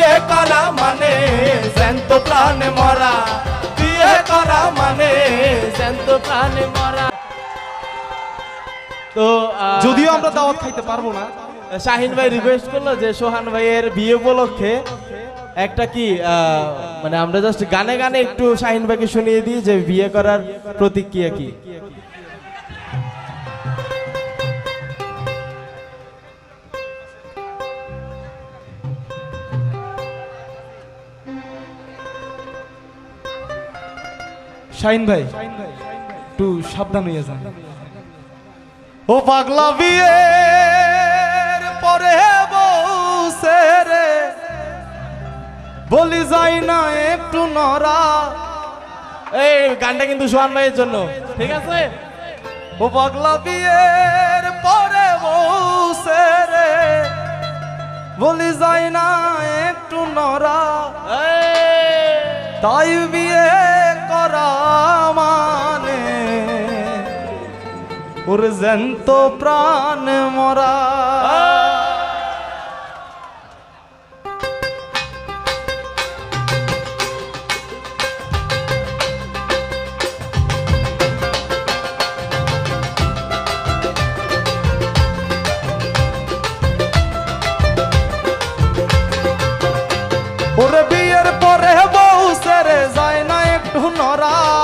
বিয়ে করা মানে জ্যান্ত প্রাণে মরা। বিয়ে করা মানে জ্যান্ত প্রাণে মরা। তো যদিও আমরা দাওয়াত খাইতে পারব না। শাহিন ভাই রিকোয়েস্ট করল যে সোহান ভাইয়ের বিয়ে উপলক্ষে একটা কি আহ, মানে আমরা জাস্ট গানে গানে একটু শাহিন ভাইকে শুনিয়ে দিই যে বিয়ে করার প্রতিক্রিয়া কি? শাহিন ভাই একটু সাবধান হইয়া যান। ও পাগলা বিয়ের পরে বসে রে বলি যাই না একটু নরা এই গানটা কিন্তু সোহান ভাইয়ের জন্য। ঠিক আছে? ও পাগলা বিয়ের পরে বসে রে বলি যাই না একটু নরা এই, তাই বিয়ে মানে ওর জ্যান্ত প্রাণ মরা। ওরে বিয়ের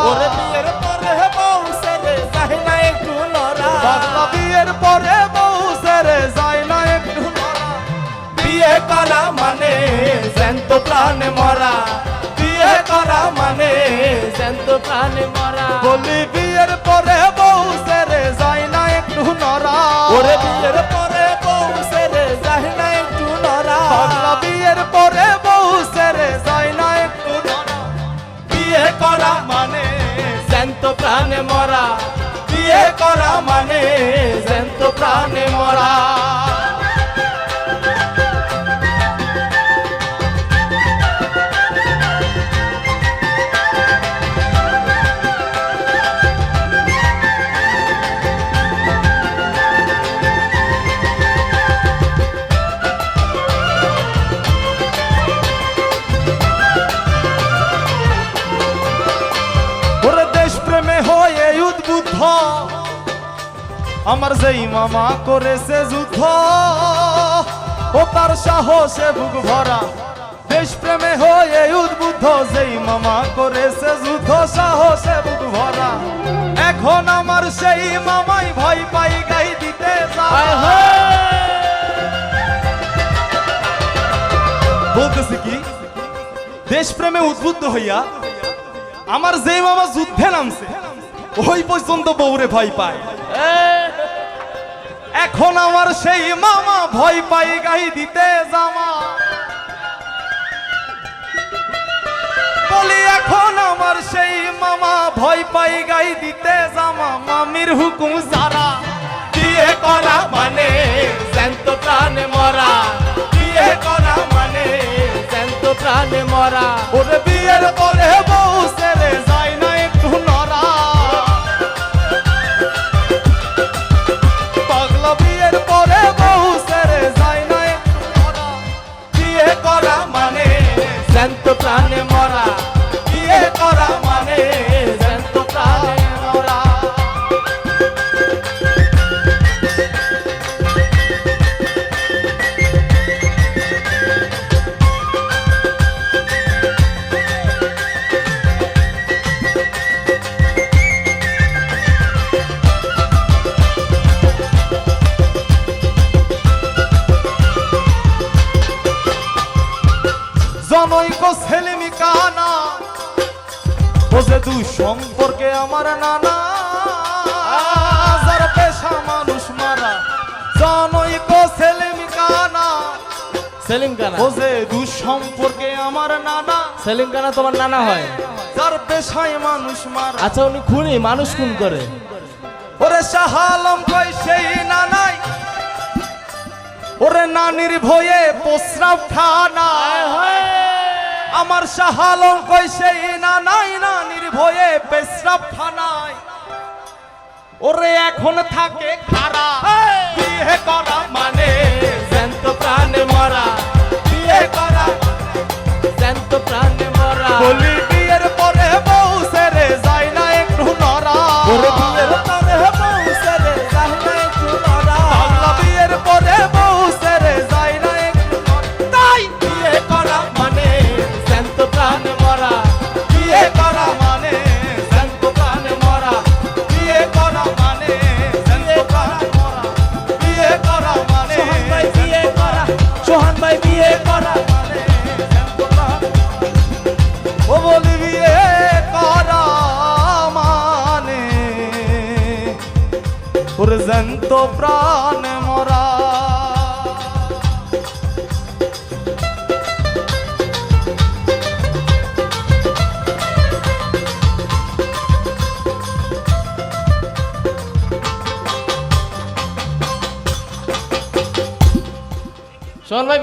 ওরে বিয়ের পরে বউ সেরে যায় না একটু নরা পাগলা বিয়ের পরে বউ সেরে যায় না একটু বিয়ে করা মানে জ্যান্ত প্রাণে মরা। বিয়ে করা মানে জ্যান্ত প্রাণে মরা। বলি বিয়ের পরে বউ সেরে যায় না একটু নরা ওরে বিয়ের জ্যান্ত প্রাণে মরা বিয়ে করা মানে জ্যান্ত প্রাণে মরা। আমার যেই মামা করেছে যুদ্ধ ও তার সাহসে বুক ভরা। দেশ প্রেমে হয়ে উদ্বুদ্ধ যেই মামা করেছে যুদ্ধ সাহসে বুক ভরা। এখন আমার সেই মামাই ভয় পাই গাই দিতে। বলতেছি কি দেশপ্রেমে উদ্বুদ্ধ হইয়া আমার যেই মামা যুদ্ধে নামছে ওই পর্যন্ত বউরে ভয় পায়। এখন আমার সেই মামা ভয় পাই গাই দিতে জামা। বলি, এখন আমার সেই মামা ভয় পাই গাই দিতে জামা। মামির হুকুম যারা বিয়ে করা মানে প্রাণে মরা। বিয়ে করা মানে প্রাণে মরা। ওরে বিয়ের পরে মানে শান্ত প্রাণে মরা বিয়ে করা মানে। ছেলেমি কানা যে দু সম্পর্কে আমার নানা। যার পেশা মানুষ মারা জনৈক ছেলেমি কানা সেলিম কানা ও দু সম্পর্কে আমার নানা। সেলিম কানা তোমার নানা হয়। যার পেশায় মানুষ মারা। আচ্ছা উনি খুনি মানুষ খুন করে। ওরে শাহালম কই সেই নানাই। ওরে নানির ভয়ে প্রস্রাব খানা আমার শাহালম কই সেই নানাই না, নির্ভয়ে পেশরাব খানায়। ওরে এখন থাকে খারা। বিয়ে করা মানে জ্যান্ত প্রাণে মরা। বিয়ে করা জ্যান্ত প্রাণে মরা। বলি ওর জ্যান্ত প্রাণ মরা। সোহান ভাই